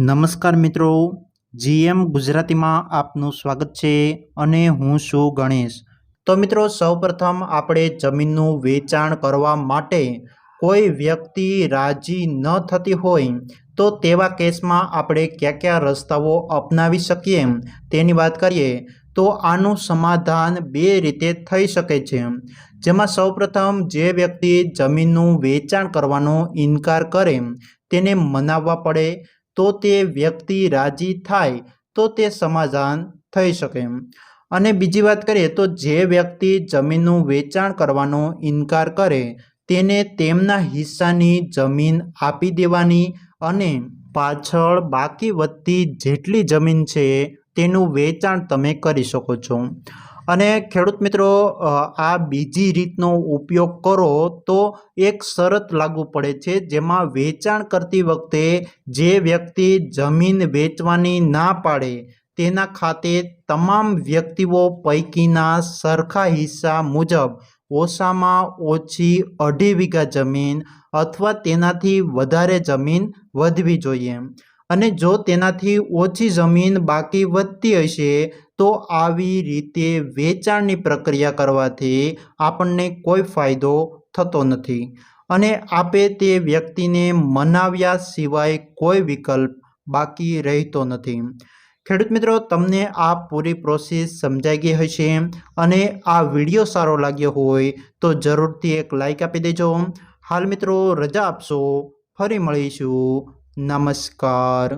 નમસ્કાર મિત્રો. જીએમ ગુજરાતીમાં આપનું સ્વાગત છે અને હું છું ગણેશ. તો મિત્રો, સૌપ્રથમ આપણે જમીનનું વેચાણ કરવા માટે કોઈ વ્યક્તિ રાજી ન થતી હોય તો તેવા કેસમાં આપણે કયા કયા રસ્તાઓ અપનાવી શકીએ? તેની વાત કરીએ તો આનું સમાધાન બે રીતે થઈ શકે છે. જેમાં સૌપ્રથમ જે વ્યક્તિ જમીનનું વેચાણ કરવાનો ઇનકાર કરે, તેને મનાવવા પડે તો તે વ્યક્તિ રાજી થાય તો તે સમાધાન થઈ શકે અને બીજી વાત કરીએ તો જે વ્યક્તિ જમીનનું વેચાણ કરવાનો ઇનકાર કરે તેને તેમના હિસ્સાની જમીન આપી દેવાની અને પાછળ બાકી વધતી જેટલી જમીન છે તેનું વેચાણ તમે કરી શકો છો. અને ખેડૂત મિત્રો આ બીજી રીતનો ઉપયોગ કરો તો એક શરત લાગુ પડે છે, જેમાં વેચાણ કરતી વખતે જે વ્યક્તિ જમીન વેચવાની ના પાડે, તેના ખાતે તમામ વ્યક્તિઓ પૈકીના સરખા હિસ્સા મુજબ ઓછામાં ઓછી અઢી વીઘા જમીન અથવા તેનાથી વધારે જમીન વધવી જોઈએ. અને જો તેનાથી ઓછી જમીન બાકી વધતી હશે, તો આવી રીતે વેચાણની પ્રક્રિયા કરવાથી આપણને કોઈ ફાયદો થતો નથી. અને આપે તે વ્યક્તિને મનાવ્યા સિવાય કોઈ વિકલ્પ બાકી રહેતો નથી. ખેડૂત મિત્રો, તમને આ પૂરી પ્રોસેસ સમજાઈ ગઈ હશે અને આ વીડિયો સારો લાગ્યો હોય તો જરૂરથી એક લાઈક આપી દેજો. હાલ મિત્રો, રજા આપશો. ફરી મળીશું. નમસ્કાર.